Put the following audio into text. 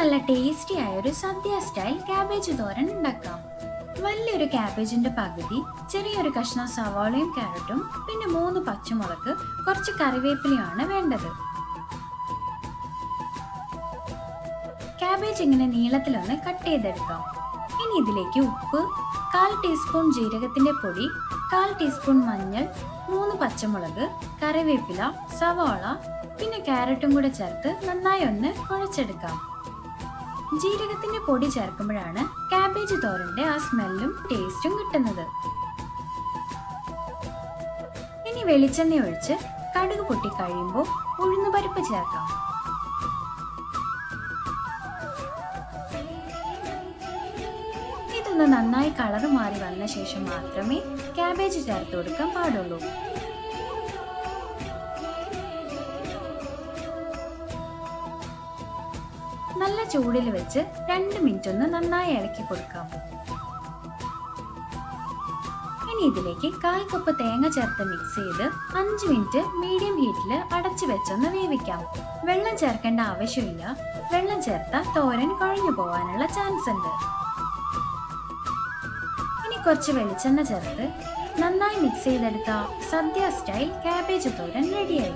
നല്ല ടേസ്റ്റി ആയ ഒരു സദ്യ സ്റ്റൈൽ ക്യാബേജ് തോരൻ ഉണ്ടാക്കാം. വലിയൊരു ക്യാബേജിന്റെ പകുതി ചെറിയൊരു കഷ്ണം സവാളയും കാരറ്റും പിന്നെ മൂന്ന് പച്ചമുളക് കുറച്ച് കറിവേപ്പിലയാണ് വേണ്ടത്. ക്യാബേജ് ഇങ്ങനെ നീളത്തിലൊന്ന് കട്ട് ചെയ്തെടുക്കാം. ഇനി ഇതിലേക്ക് ഉപ്പ് കാൽ ടീസ്പൂൺ ജീരകത്തിന്റെ പൊടി കാൽ ടീസ്പൂൺ മഞ്ഞൾ മൂന്ന് പച്ചമുളക് കറിവേപ്പില സവാള പിന്നെ ക്യാരറ്റും കൂടെ ചേർത്ത് നന്നായി ഒന്ന് കുഴച്ചെടുക്കാം. ജീരകത്തിന്റെ പൊടി ചേർക്കുമ്പോഴാണ് കാബേജ് തോരന്റെ ആ സ്മെല്ലും ടേസ്റ്റും കിട്ടുന്നത്. ഇനി വെളിച്ചെണ്ണ ഒഴിച്ച് കടുക് പൊട്ടി കഴിയുമ്പോൾ ഉഴുന്നുപരിപ്പ് ചേർക്കാം. ഇതൊന്ന് നന്നായി കളർ മാറി വന്ന ശേഷം മാത്രമേ കാബേജ് ചേർത്ത് കൊടുക്കാൻ പാടുള്ളൂ. നല്ല ചൂടിൽ വെച്ച് രണ്ട് മിനിറ്റ് ഒന്ന് നന്നായി ഇളക്കി കൊടുക്കാം. ഇനി ഇതിലേക്ക് കാൽ കപ്പ് തേങ്ങ ചേർത്ത് മിക്സ് ചെയ്ത് അഞ്ച് മിനിറ്റ് മീഡിയം ഹീറ്റിൽ അടച്ചു വെച്ചൊന്ന് വേവിക്കാം. വെള്ളം ചേർക്കേണ്ട ആവശ്യമില്ല. വെള്ളം ചേർത്താൽ തോരൻ കുഴഞ്ഞു പോകാനുള്ള ചാൻസ് ഉണ്ട്. ഇനി കുറച്ച് വെളിച്ചെണ്ണ ചേർത്ത് നന്നായി മിക്സ് ചെയ്തെടുത്ത സദ്യ സ്റ്റൈൽ ക്യാബേജ് തോരൻ റെഡിയായി